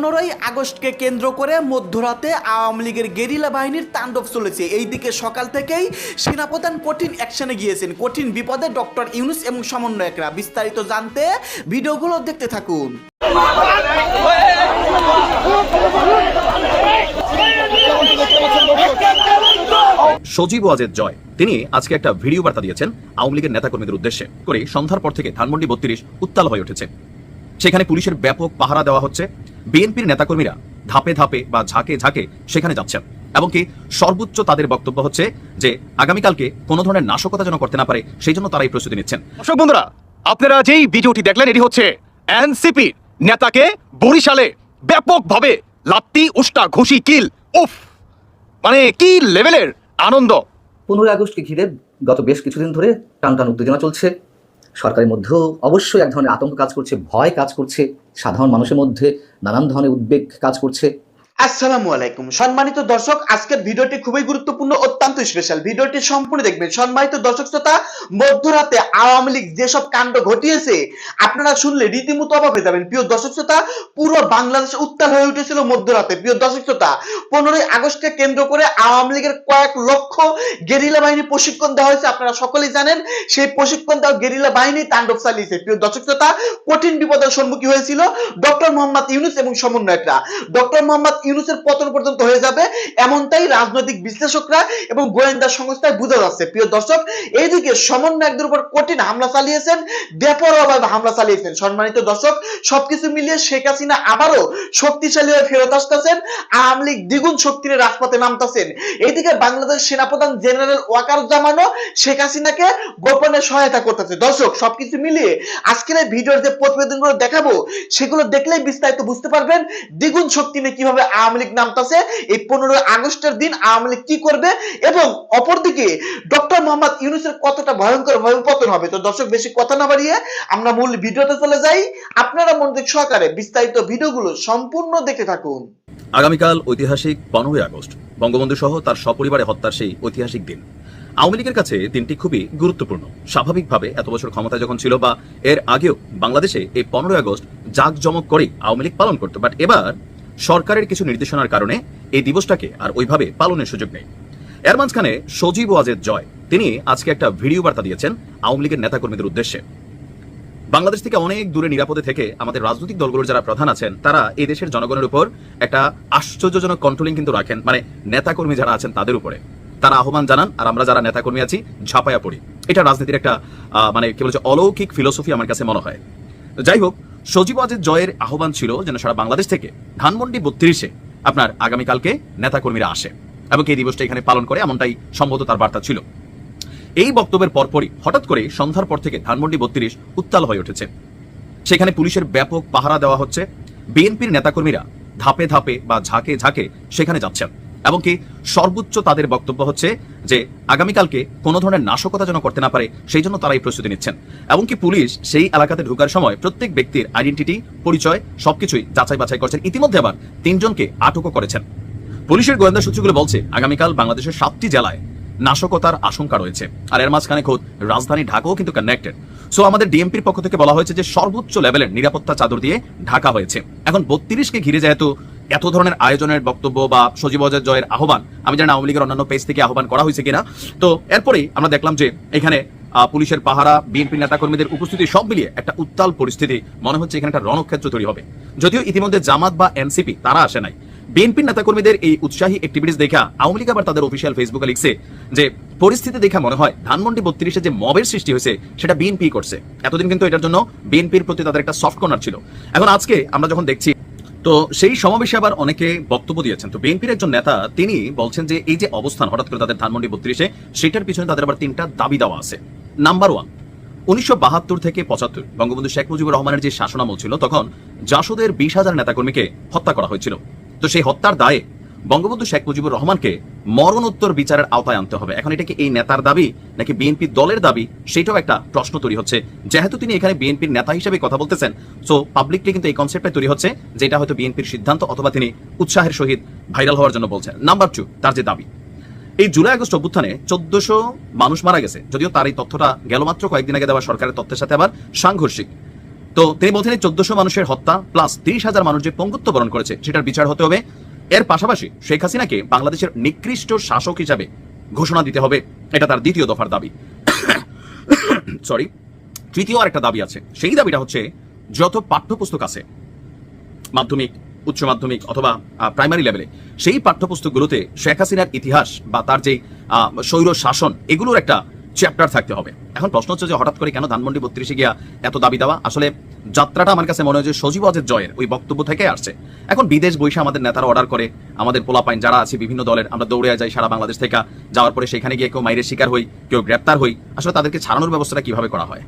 পনেরোই আগস্টকে কেন্দ্র করে মধ্যরাতে আওয়ামী লীগের গেরিলা বাহিনীর তাণ্ডব চলেছে। এইদিকে সকাল থেকেই সেনাপ্রধান কঠিন অ্যাকশনে গিয়েছেন। কঠিন বিপদে ডক্টর ইউনুস এবং সমন্বয়করা। বিস্তারিত জানতে ভিডিওগুলো দেখতে থাকুন। সজীব ওয়াজেদ জয়। তিনি আজকে একটা ভিডিও বার্তা দিয়েছেন আওয়ামী লীগের নেতাকর্মীদের উদ্দেশ্যে। করে সন্ধ্যার পর থেকে ধানমন্ডি বত্রিশ উত্তাল হয়ে উঠেছে। সেখানে পুলিশের ব্যাপক পাহারা দেওয়া হচ্ছে। বিএনপির নেতাকর্মীরা ধাপে ধাপে বা ঝাঁকে ঝাঁকে সেখানে যাচ্ছেন। এবং কি সর্বোচ্চ তাদের বক্তব্য হচ্ছে যে আগামীকালকে কোনো ধরনের নাশকতা যেন করতে না পারে সেই জন্য তারা এই প্রস্তুতি নিচ্ছেন। দর্শক বন্ধুরা আপনারা যেই ভিডিওটি দেখলেন এটি হচ্ছে এনসিপি নেতাকে বরিশালে ব্যাপকভাবে লাত্তি উষ্টা ঘুষি কিল উফ! মানে কি লেভেলের আনন্দ? পনেরোই আগস্টকে ঘিরে গত বেশ কিছুদিন ধরে টান টান উত্তেজনা চলছে। সরকারের মধ্যেও অবশ্যই এক ধরনের আতঙ্ক কাজ করছে, ভয় কাজ করছে, সাধারণ মানুষের মধ্যে নানান ধরনের উদ্বেগ কাজ করছে। আসসালামু আলাইকুম। সম্মানিত দর্শক, আজকের ভিডিওটি খুবই গুরুত্বপূর্ণ, অত্যন্ত স্পেশাল ভিডিওটি সম্পূর্ণ দেখবেন। সম্মানিত দর্শক শ্রোতা, মধ্যরাতে আওয়ামী লীগ যেসব কাণ্ড ঘটিয়েছে, আপনারা শুনলে রীতিমতো অবাক হয়ে যাবেন। প্রিয় দর্শক শ্রোতা, পুরো বাংলাদেশ উত্তাল হয়ে উঠেছিল মধ্যরাতে। প্রিয় দর্শক শ্রোতা, পনেরোই আগস্টকে কেন্দ্র করে আওয়ামী লীগের কয়েক লক্ষ গেরিলা বাহিনী প্রশিক্ষণ দেওয়া হয়েছে, আপনারা সকলেই জানেন। সেই প্রশিক্ষণ দেওয়া গেরিলা বাহিনী তাণ্ডব চালিয়েছে। প্রিয় দর্শক শ্রোতা, কঠিন বিপদের সম্মুখীন হয়েছিল ডক্টর মোহাম্মদ ইউনুস এবং সমন্বয়করা। ডক্টর মোহাম্মদ ইউনুসের পতন পর্যন্ত হয়ে যাবে, এমনটাই রাজনৈতিক বিশ্লেষকরা এবং গোয়েন্দা সংস্থায় বোঝা যাচ্ছে। প্রিয় দর্শক, এইদিকে সমন্বয়কদের উপর কঠিন হামলা চালিয়েছেন, বেপরোয়াভাবে হামলা চালিয়েছেন। সম্মানিত দর্শক, সবকিছু মিলিয়ে শেখ হাসিনা আবারও শক্তিশালী হয়ে ফেরত আসতেছেন। আওয়ামী লীগ দ্বিগুণ শক্তির রাজপথে নামতেছেন। এইদিকে বাংলাদেশ সেনাপ্রধান জেনারেল ওয়াকার জামানও শেখ হাসিনাকে গোপনে সহায়তা করতেছে। দর্শক, সবকিছু মিলিয়ে আজকের এই ভিডিওর যে প্রতিবেদনগুলো দেখাবো, সেগুলো দেখলেই বিস্তারিত বুঝতে পারবেন। দ্বিগুণ শক্তি নিয়ে কীভাবে আওয়ামী লীগ নামতেছে, এই পনেরোই আগস্টের দিন আওয়ামী লীগ কি করবে? এবং অপরদিকে ডক্টর মোহাম্মদ ইউনুসের কতটা ভয়ঙ্কর পতন হবে? তো দর্শক, বেশি কথা না বাড়িয়ে আমরা মূল ভিডিওতে চলে যাই। আপনারা মনোযোগ সহকারে বিস্তারিত ভিডিওগুলো সম্পূর্ণ দেখতে থাকুন। আগামীকাল ঐতিহাসিক পনেরোই আগস্ট। বঙ্গবন্ধু সহ তার সপরিবারে হত্যার সেই ঐতিহাসিক দিন। আওয়ামী লীগের কাছে দিনটি খুবই গুরুত্বপূর্ণ। স্বাভাবিকভাবে এত বছর ক্ষমতায় যখন ছিল বা এর আগেও বাংলাদেশে এই পনেরোই আগস্ট জাঁকজমক করেই আওয়ামী লীগ পালন করতো। বাট এবার সরকারের কিছু নির্দেশনার কারণে এই দিবসটাকে আর ওইভাবে পালনের সুযোগ নেই। এর মাঝখানে সজীব ওয়াজেদ জয়, তিনি আজকে একটা ভিডিও বার্তা দিয়েছেন আওয়ামী লীগের নেতাকর্মীদের উদ্দেশ্যে। বাংলাদেশ থেকে অনেক দূরে নিরাপদে থেকে আমাদের রাজনৈতিক দলগুলোর যারা প্রধান আছেন, তারা এই দেশের জনগণের উপর একটা আশ্চর্যজনক কন্ট্রোলিং কিন্তু রাখেন মানে নেতাকর্মী যারা আছেন তাদের উপরে। তারা আহ্বান জানান, আর আমরা যারা নেতাকর্মী আছি, ঝাঁপায়া পড়ি। এটা রাজনীতির একটা মানে কি বলছে, অলৌকিক ফিলোসফি আমার কাছে মনে হয়। যাই হোক সজীব ওয়াজেদ জয়ের আহ্বান ছিল যেন সারা বাংলাদেশ থেকে ধানমন্ডি বত্রিশে আপনার আগামীকালকে নেতাকর্মীরা আসে এবং এই দিবসটা এখানে পালন করে এমনটাই সম্ভবত তার বার্তা ছিল। এই বক্তব্যের পরপরই হঠাৎ করে সন্ধ্যার পর থেকে ধানমন্ডি বত্রিশ উত্তাল হয়ে উঠেছে। সেখানে পুলিশের ব্যাপক পাহারা দেওয়া হচ্ছে। বিএনপির নেতাকর্মীরা ধাপে ধাপে বা ঝাঁকে ঝাঁকে সেখানে যাচ্ছেন। এবং কি সর্বোচ্চ তাদের বক্তব্য হচ্ছে যে আগামীকালকে কোনো ধরনের নাশকতা যেন করতে না পারে, সেই জন্য তারা এই প্রস্তুতি নিচ্ছেন। এমনকি পুলিশ সেই এলাকাতে ঢোকার সময় প্রত্যেক ব্যক্তির আইডেন্টিটি পরিচয়, সবকিছুই যাচাই বাছাই করছেন। ইতিমধ্যে আবার তিনজনকে আটকও করেছেন। পুলিশের গোয়েন্দা সূত্রগুলো বলছে, আগামীকাল বাংলাদেশের সাতটি জেলায় নাশকতার আশঙ্কা রয়েছে। আর এর মাঝখানে খোদ রাজধানী ঢাকাও কিন্তু কানেক্টেড সো আমাদের ডিএমপির পক্ষ থেকে বলা হয়েছে যে সর্বোচ্চ লেভেলের নিরাপত্তা চাদর দিয়ে ঢাকা হয়েছে। এখন বত্রিশকে ঘিরে যেহেতু এত ধরনের আয়োজনের বক্তব্য বা সজীব অজয় জয়ের আহ্বান, আমি জানি আওয়ামী লীগের অন্যান্য পেজ থেকে আহ্বান করা হয়েছে কিনা। তো এরপরেই আমরা দেখলাম যে এখানে পুলিশের পাহারা, বিএনপি নেতাকর্মীদের উপস্থিতি সব মিলিয়ে একটা উত্তাল পরিস্থিতি। মনে হচ্ছে এখানে একটা রণক্ষেত্র তৈরি হবে। যদিও ইতিমধ্যে জামাত বা এনসিপি, তারা আসে নাই। বিএনপি নেতাকর্মীদের এই উৎসাহী অ্যাক্টিভিটিস দেখা আওয়ামী লীগ আবার তাদের অফিসিয়াল ফেসবুকে লিখছে যে, পরিস্থিতি দেখা মনে হয় ধানমন্ডি বত্রিশে যে মবের সৃষ্টি হয়েছে, সেটা বিএনপি করছে। এতদিন কিন্তু এটার জন্য বিএনপির প্রতি তাদের একটা সফট কর্নার ছিল। এখন আজকে আমরা যখন দেখছি তো সেই সমাবেশে আবার অনেকে বক্তব্য দিয়েছেন। তো বিএনপির একজন নেতা, তিনি বলছেন যে এই যে অবস্থান, হঠাৎ করে তাদের ধানমন্ডি বত্রিশে, সেটার পিছনে তাদের আবার তিনটা দাবি দেওয়া আছে। নাম্বার ওয়ান উনিশশো বাহাত্তর থেকে পঁচাত্তর, বঙ্গবন্ধু শেখ মুজিবুর রহমানের যে শাসনামল ছিল, তখন জাসদের বিশ হাজার নেতাকর্মীকে হত্যা করা হয়েছিল। তো সেই হত্যার দায়ে বঙ্গবন্ধু শেখ মুজিবুর রহমানকে মরণোত্তর বিচারের আওতায় আনতে হবে। এখন এটা কি এই নেতার দাবি নাকি বিএনপি দলের দাবি? সেটাও একটা প্রশ্ন তৈরি হচ্ছে। যেহেতু তিনি এখানে বিএনপির নেতা হিসেবে কথা বলতেছেন সো পাবলিকলি কিন্তু এই কনসেপ্টটা তৈরি হচ্ছে যে এটা হয়তো বিএনপির সিদ্ধান্ত অথবা তিনি উৎসাহের সহিত ভাইরাল হওয়ার জন্য বলছেন। নাম্বার টু তার যে দাবি। এই জুলাই আগস্ট অভ্যুত্থানে চোদ্দশো মানুষ মারা গেছে, যদিও তার এই তথ্যটা গেল মাত্র কয়েকদিন আগে দেওয়া সরকারের তথ্যের সাথে আবার সাংঘর্ষিক। তো তিনি বলছেন চোদ্দশো মানুষের হত্যা প্লাস তিরিশ হাজার মানুষ যে পঙ্গুত্ব বরণ করেছে, সেটার বিচার হতে হবে। এর পাশাপাশি শেখ হাসিনাকে বাংলাদেশের নিকৃষ্ট শাসক হিসাবে ঘোষণা দিতে হবে। এটা তার দ্বিতীয় দফার দাবি। সরি তৃতীয় আরেকটা দাবি আছে। সেই দাবিটা হচ্ছে, যত পাঠ্যপুস্তক আছে, মাধ্যমিক, উচ্চ মাধ্যমিক অথবা প্রাইমারি লেভেলে সেই পাঠ্যপুস্তকগুলোতে শেখ হাসিনার ইতিহাস বা তার যে স্বৈর শাসন, এগুলোর একটা চ্যাপ্টার থাকতে হবে। এখন প্রশ্ন হচ্ছে যে হঠাৎ করে কেন ধানমন্ডি বত্রিশে গিয়া এত দাবি দেওয়া? আসলে যাত্রাটা আমার কাছে মনে হয় যে সজীব অজের জয়ের ওই বক্তব্য থেকে আসছে। এখন বিদেশ বৈশে আমাদের নেতারা অর্ডার করে, আমাদের পোলাপাইন যারা আছে বিভিন্ন দলের, আমরা দৌড়ে যাই সারা বাংলাদেশ থেকে, যাওয়ার পরে সেখানে গিয়ে কেউ মাইরের শিকার হই, কেউ গ্রেপ্তার হই। আসলে তাদেরকে ছাড়ানোর ব্যবস্থাটা কীভাবে করা হয়?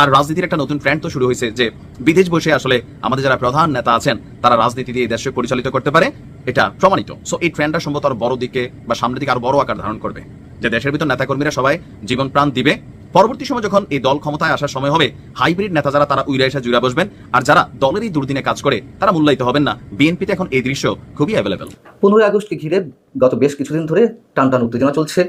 আর রাজনীতির একটা নতুন ট্রেন্ড তো শুরু হয়েছে যে বিদেশ বসে আসলে আমাদের যারা প্রধান নেতা আছেন, তারা রাজনীতি দিয়ে দেশকে পরিচালিত করতে পারে, এটা প্রমাণিত। সো এই ট্রেন্ডটা সম্ভবত আরও বড় দিকে বা সামনের দিকে আরও বড় আকার ধারণ করবে। যে দেশের ভিতর নেতাকর্মীরা সবাই জীবন প্রাণ দিবে। পরবর্তী সময় যখন এই দল ক্ষমতায় আসার সময় হবে, হাইব্রিড নেতা যারা, তারা উইরা এসে জুড়ে বসবেন। আর যারা দলেরই দুর্দিনে কাজ করে, তারা মূল্যায়িত হবেন না। বিএনপিতে এখন এই দৃশ্য খুবই অ্যাভেলেবেল পনেরোই আগস্টকে ঘিরে গত বেশ কিছুদিন ধরে টানটান উত্তেজনা চলছে।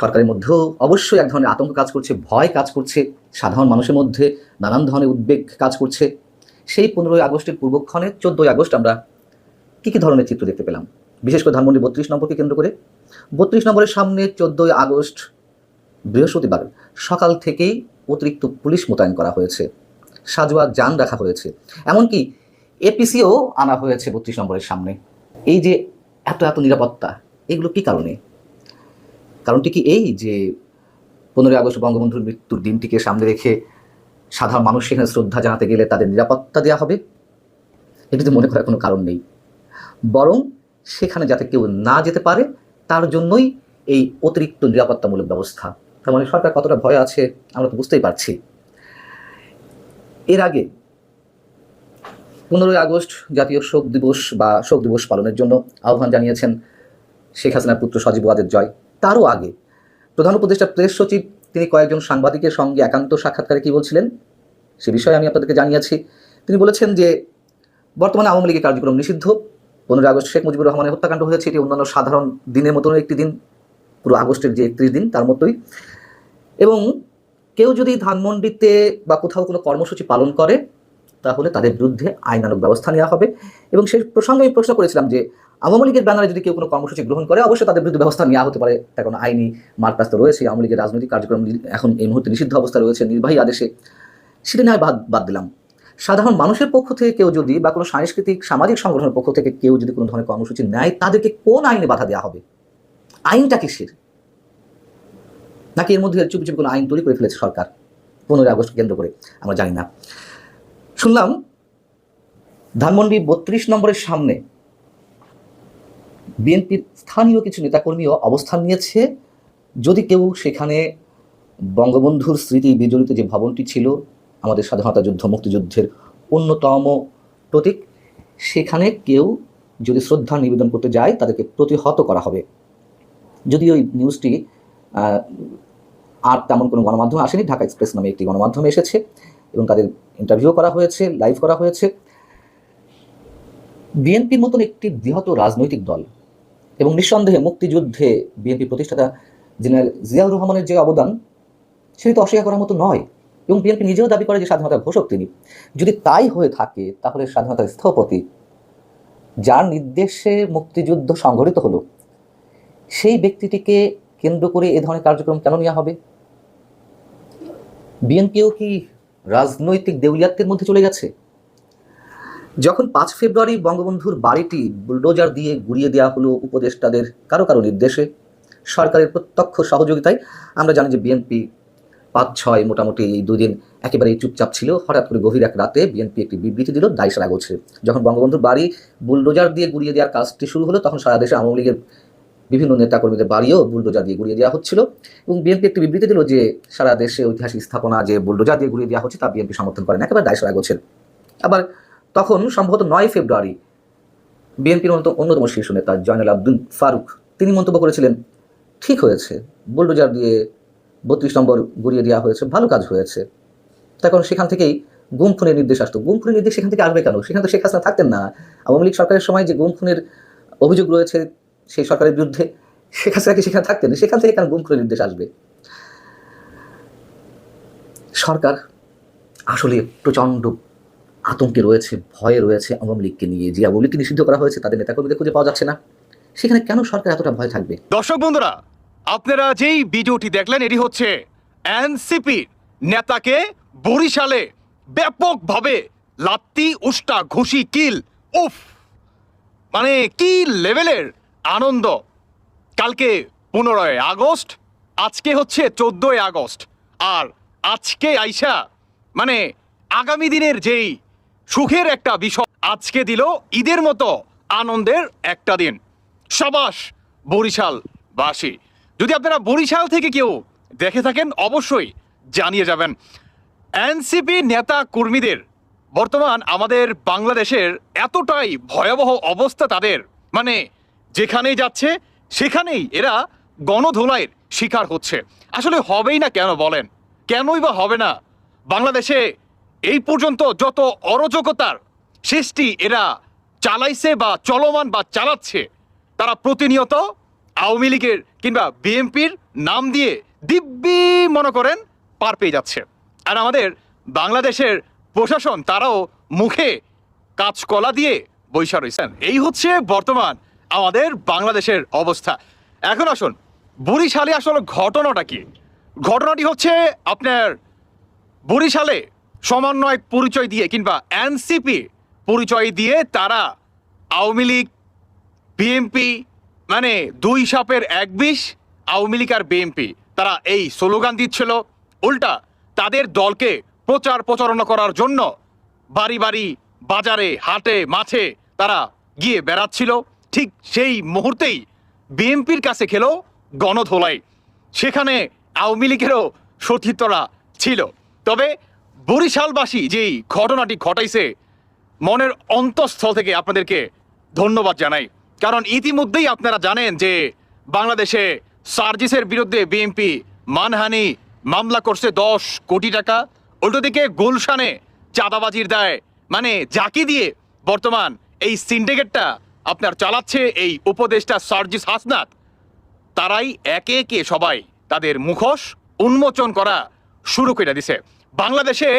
সরকারের মধ্যেও অবশ্যই এক ধরনের আতঙ্ক কাজ করছে, ভয় কাজ করছে। সাধারণ মানুষের মধ্যে নানান ধরনের উদ্বেগ কাজ করছে। সেই পনেরোই আগস্টের পূর্বক্ষণে, চোদ্দোই আগস্ট আমরা কী কী ধরনের চিত্র দেখতে পেলাম? বিশেষ করে ধানমন্ডি বত্রিশ নম্বরকে কেন্দ্র করে বত্রিশ নম্বরের সামনে চোদ্দোই আগস্ট, বৃহস্পতিবার সকাল থেকেই অতিরিক্ত পুলিশ মোতায়েন করা হয়েছে। সাজোয়া যান রাখা হয়েছে। এমনকি এপিসিও আনা হয়েছে বত্রিশ নম্বরের সামনে। এই যে এত এত নিরাপত্তা, এগুলো কি কারণে? কারণটি কি এই যে পনেরোই আগস্ট বঙ্গবন্ধুর মৃত্যুর দিনটিকে সামনে রেখে সাধারণ মানুষ সেখানে শ্রদ্ধা জানাতে গেলে তাদের নিরাপত্তা দেওয়া হবে? এটিতে মনে করার কোনো কারণ নেই। বরং সেখানে যাতে কেউ না যেতে পারে তার জন্যই এই অতিরিক্ত নিরাপত্তামূলক ব্যবস্থা। তার মানে সরকার কতটা ভয় আছে, আমরা তো বুঝতেই পারছি। এর আগে পনেরোই আগস্ট জাতীয় শোক দিবস বা শোক দিবস পালনের জন্য আহ্বান জানিয়েছেন শেখ হাসিনার পুত্র সজীব ওয়াজের জয়। তারও আগে প্রধান উপদেষ্টা প্রেস সচিব, তিনি কয়েকজন সাংবাদিকের সঙ্গে একান্ত সাক্ষাৎকারে কি বলছিলেন, সে বিষয়ে আমি আপনাদেরকে জানিয়েছি। তিনি বলেছেন যে, বর্তমানে আওয়ামী লীগের কার্যক্রম নিষিদ্ধ। পনেরোই আগস্ট শেখ মুজিবুর রহমানের হত্যাকাণ্ড হয়েছে, এটি অন্যান্য সাধারণ দিনের মতন একটি দিন, পুরো আগস্টের যে একত্রিশ দিন, তার মতোই। এবং কেউ যদি ধানমন্ডিতে বা কোথাও কোনো কর্মসূচি পালন করে, তাহলে তাদের বিরুদ্ধে আইনানুগ ব্যবস্থা নেওয়া হবে। এবং সেই প্রসঙ্গে আমি প্রশ্ন করেছিলাম যে, আওয়ামী লীগের ব্যানারে যদি কেউ কোনো কর্মসূচি গ্রহণ করে, অবশ্যই তাদের বিরুদ্ধে ব্যবস্থা নেওয়া হতে পারে। তার কোনো আইনি মার্কাস্ত রয়েছে, আওয়ামী লীগের রাজনৈতিক কার্যক্রম এখন এই মুহূর্তে নিষিদ্ধ অবস্থা রয়েছে, নির্বাহী আদেশে। সেটা নয় বাদ বাদ দিলাম। সাধারণ মানুষের পক্ষ থেকে কেউ যদি বা কোনো সাংস্কৃতিক, সামাজিক সংগঠনের পক্ষ থেকে কেউ যদি কোনো ধরনের কর্মসূচি নেয়, তাদেরকে কোন আইনে বাধা দেওয়া হবে? আইনটা কিসের? নাকি এর মধ্যে চুপি চুপি কোনো আইন তৈরি করে ফেলেছে সরকার? পনেরোই আগস্ট কেন্দ্র করে, আমরা জানি না। শুনলাম, ধানমন্ডি বত্রিশ নম্বরের সামনে বিএনপির স্থানীয় কিছু নেতাকর্মীও অবস্থান নিয়েছে। যদি কেউ সেখানে বঙ্গবন্ধুর স্মৃতি বিজড়িত যে ভবনটি ছিল আমাদের স্বাধীনতা যুদ্ধ, মুক্তিযুদ্ধের অন্যতম প্রতীক। সেখানে কেউ যদি শ্রদ্ধা নিবেদন করতে যায়, তাদেরকে প্রতিহত করা হবে। যদি ওই নিউজটি আর তেমন কোনো গণমাধ্যমে আসেনি, ঢাকা এক্সপ্রেস নামে একটি গণমাধ্যমে এসেছে এবং তাদের ইন্টারভিউ করা হয়েছে লাইভ করা হয়েছে। বিএনপির মতন একটি বৃহৎ রাজনৈতিক দল এবং নিঃসন্দেহে মুক্তিযুদ্ধে বিএনপি প্রতিষ্ঠাতা জেনারেল জিয়াউর রহমানের যে অবদান, সেটি তো অস্বীকার করার মতো নয়। এবং বিএনপি নিজেও দাবি করে যে স্বাধীনতার ঘোষক তিনি। যদি তাই হয়ে থাকে, তাহলে স্বাধীনতার স্থপতি, যার নির্দেশে মুক্তিযুদ্ধ সংঘটিত হলো, সেই ব্যক্তিটিকে কেন্দ্র করে এ ধরনের কার্যক্রম কেন নেওয়া হবে? বিএনপিও কি রাজনৈতিক দেউলিয়াত্বের মধ্যে চলে গেছে? যখন পাঁচ ফেব্রুয়ারি বঙ্গবন্ধুর বাড়িটি বুলডোজার দিয়ে গুড়িয়ে দেওয়া হলো উপদেষ্টাদের কারও কারও নির্দেশে, সরকারের প্রত্যক্ষ সহযোগিতায়, আমরা জানি যে বিএনপি পাঁচ ছয় মোটামুটি এই দুদিন একেবারেই চুপচাপ ছিল। হঠাৎ করে গভীর এক রাতে বিএনপি একটি বিবৃতি দিল দায়সারা গোছে। যখন বঙ্গবন্ধুর বাড়ি বুলডোজার দিয়ে গুড়িয়ে দেওয়ার কাজটি শুরু হলো, তখন সারা দেশে আওয়ামী লীগের বিভিন্ন নেতাকর্মীদের বাড়িও বুলডোজার দিয়ে গুড়িয়ে দেওয়া হচ্ছিল এবং বিএনপি একটি বিবৃতি দিল যে, সারা দেশে ঐতিহাসিক স্থাপনা যে বুলডোজার দিয়ে গুড়িয়ে দেওয়া হচ্ছে, তা বিএনপি সমর্থন করেন একেবারে দায়সারা গোছের। আবার তখন সম্ভবত নয় ফেব্রুয়ারি বিএনপির অন্যতম শীর্ষ নেতা জয়নাল আব্দুল ফারুক, তিনি মন্তব্য করেছিলেন, ঠিক হয়েছে, বুলডোজার দিয়ে বত্রিশ নম্বর গড়িয়ে দেওয়া হয়েছে, ভালো কাজ হয়েছে। কারণ সেখান থেকেই গুম খুনের নির্দেশ আসতো। গুম খুনের নির্দেশ সেখান থেকে আসবে কেন? সেখানে তো শেখ হাসিনা থাকতেন না। আওয়ামী লীগ সরকারের সময় যে গুম খুনের অভিযোগ রয়েছে সেই সরকারের বিরুদ্ধে, শেখ হাসিনা কি সেখানে থাকতেন? সেখান থেকে কেন গুম খুনের নির্দেশ আসবে? সরকার আসলে প্রচণ্ড আতঙ্কে রয়েছে, ভয়ে রয়েছে আওয়ামী লীগকে নিয়ে। যে আওয়ামী লীগকে নিষিদ্ধ করা হয়েছে, তাদের নেতাকর্মীদের খুঁজে পাওয়া যাচ্ছে না। সেখানে কেন সরকার এতটা ভয় থাকবে? দর্শক বন্ধুরা আপনারা যেই ভিডিওটি দেখলেন, এটি হচ্ছে এনসিপির নেতাকে বরিশালে ব্যাপকভাবে লাত্তি, উষ্টা, ঘুষি, কিল, উফ মানে কি লেভেলের আনন্দ কালকে পনেরোই আগস্ট, আজকে হচ্ছে চোদ্দোই আগস্ট। আর আজকে আইসা মানে আগামী দিনের যেই সুখের একটা বিষয়, আজকে দিল ঈদের মতো আনন্দের একটা দিন। সাবাস বরিশাল বাসী যদি আপনারা বরিশাল থেকে কেউ দেখে থাকেন, অবশ্যই জানিয়ে যাবেন। এনসিপি নেতা কর্মীদের বর্তমান আমাদের বাংলাদেশের এতটাই ভয়াবহ অবস্থা তাদের। মানে যেখানেই যাচ্ছে, সেখানেই এরা গণধোলাইয়ের শিকার হচ্ছে। আসলে হবেই না কেন বলেন? কেনই বা হবে না? বাংলাদেশে এই পর্যন্ত যত অরাজকতার সৃষ্টি এরা চালাইছে বা চলমান বা চালাচ্ছে, তারা প্রতিনিয়ত আওয়ামী লীগের কিংবা বিএনপির নাম দিয়ে দিব্যি মনে করেন পার পেয়ে যাচ্ছে। আর আমাদের বাংলাদেশের প্রশাসন, তারাও মুখে কাঁচকলা দিয়ে বৈশা রয়েছেন। এই হচ্ছে বর্তমান আমাদের বাংলাদেশের অবস্থা। এখন আসুন, বরিশালে আসলে ঘটনাটা কি? ঘটনাটি হচ্ছে আপনার বরিশালে সমন্বয় পরিচয় দিয়ে কিংবা এনসিপি পরিচয় দিয়ে তারা আওয়ামী লীগ, বিএনপি মানে দুই সাপের এক বিষ, আওয়ামী লীগ আর বিএনপি তারা এই স্লোগান দিচ্ছিল, উল্টা, তাদের দলকে প্রচার প্রচারণা করার জন্য বাড়ি বাড়ি, বাজারে, হাটে, মাঠে তারা গিয়ে বেড়াচ্ছিল। ঠিক সেই মুহূর্তেই বিএনপির কাছে খেলো গণধোলাই। সেখানে আওয়ামী লীগেরও সতীর্থরা ছিল। তবে বরিশালবাসী যেই ঘটনাটি ঘটাইছে, মনের অন্তঃস্থল থেকে আপনাদেরকে ধন্যবাদ জানাই। কারণ ইতিমধ্যেই আপনারা জানেন যে বাংলাদেশে সার্জিসের বিরুদ্ধে বিএনপি মানহানি মামলা করছে দশ কোটি টাকা। উল্টো দিকে গুলশানে চাঁদাবাজির দায় মানে জাকি দিয়ে বর্তমান এই সিন্ডিকেটটা আপনার চালাচ্ছে এই উপদেষ্টা সার্জিস হাসনাত। তারাই একে একে সবাই তাদের মুখোশ উন্মোচন করা শুরু করে দিছে। বাংলাদেশে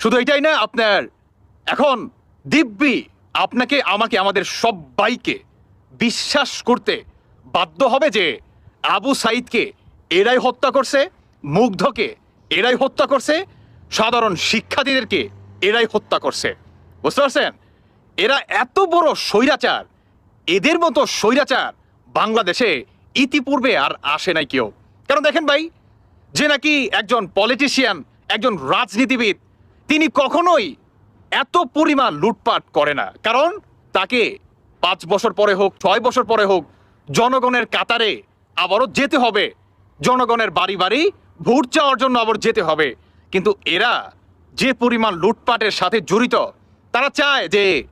শুধু এটাই না, আপনার এখন দিব্যি আপনাকে, আমাকে, আমাদের সবাইকে বিশ্বাস করতে বাধ্য হবে যে আবু সাইদকে এরাই হত্যা করছে, মুগ্ধকে এরাই হত্যা করছে, সাধারণ শিক্ষার্থীদেরকে এরাই হত্যা করছে। বুঝতে পারছেন? এরা এত বড় স্বৈরাচার, এদের মতো স্বৈরাচার বাংলাদেশে ইতিপূর্বে আর আসে নাই কেউ। কারণ দেখেন ভাই, যে নাকি একজন পলিটিশিয়ান একজন রাজনীতিবিদ, তিনি কখনোই এত পরিমাণ লুটপাট করে না। কারণ তাকে পাঁচ বছর পরে হোক, ছয় বছর পরে হোক, জনগণের কাতারে আবারও যেতে হবে। জনগণের বাড়ি বাড়ি ভোট চাওয়ার জন্য আবার যেতে হবে। কিন্তু এরা যে পরিমাণ লুটপাটের সাথে জড়িত, তারা চায় যে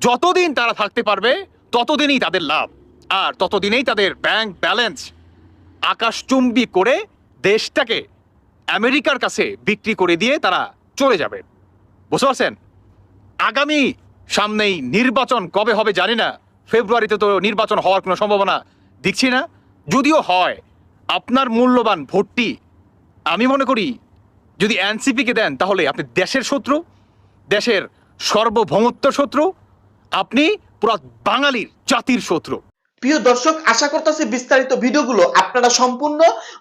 যতদিন তারা থাকতে পারবে, ততদিনই তাদের লাভ। আর ততদিনেই তাদের ব্যাংক ব্যালেন্স আকাশচুম্বী করে দেশটাকে আমেরিকার কাছে বিক্রি করে দিয়ে তারা চলে যাবে। বুঝতে পারছেন? আগামী সামনেই নির্বাচন কবে হবে জানি না। ফেব্রুয়ারিতে তো নির্বাচন হওয়ার কোনো সম্ভাবনা দেখছি না। যদিও হয়, আপনার মূল্যবান ভোটটি আমি মনে করি যদি এনসিপিকে দেন তাহলে আপনি দেশের শত্রু, দেশের সর্বভৌমত্ব শত্রু, আপনি পুরা বাঙালির জাতির শত্রু। প্রিয় দর্শক, আশা করতেছি বিস্তারিত ভিডিওগুলো আপনারা সম্পূর্ণ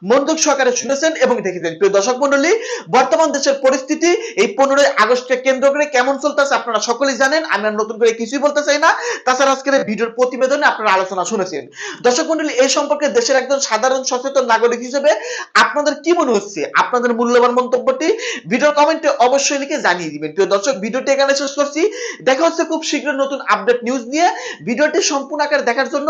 মনোযোগ সহকারে শুনেছেন এবং দেখেছেন। প্রিয় দর্শক মন্ডলী বর্তমান দেশের পরিস্থিতি এই পনেরোই আগস্টকে কেন্দ্র করে কেমন চলতেছে আপনারা সকলেই জানেন, আমি আর নতুন করে কিছুই বলতে চাই না। তাছাড়া আজকের ভিডিওর প্রতিবেদনে আপনারা আলোচনা শুনেছেন। দর্শক মন্ডলী এই সম্পর্কে দেশের একজন সাধারণ সচেতন নাগরিক হিসেবে আপনাদের কি মনে হচ্ছে? আপনাদের মূল্যবান মন্তব্যটি ভিডিওর কমেন্টে অবশ্যই লিখে জানিয়ে দিবেন। প্রিয় দর্শক, ভিডিওটি এখানে শেষ করছি। দেখা হচ্ছে খুব শীঘ্র নতুন আপডেট নিউজ নিয়ে। ভিডিওটি সম্পূর্ণ আকারে দেখার জন্য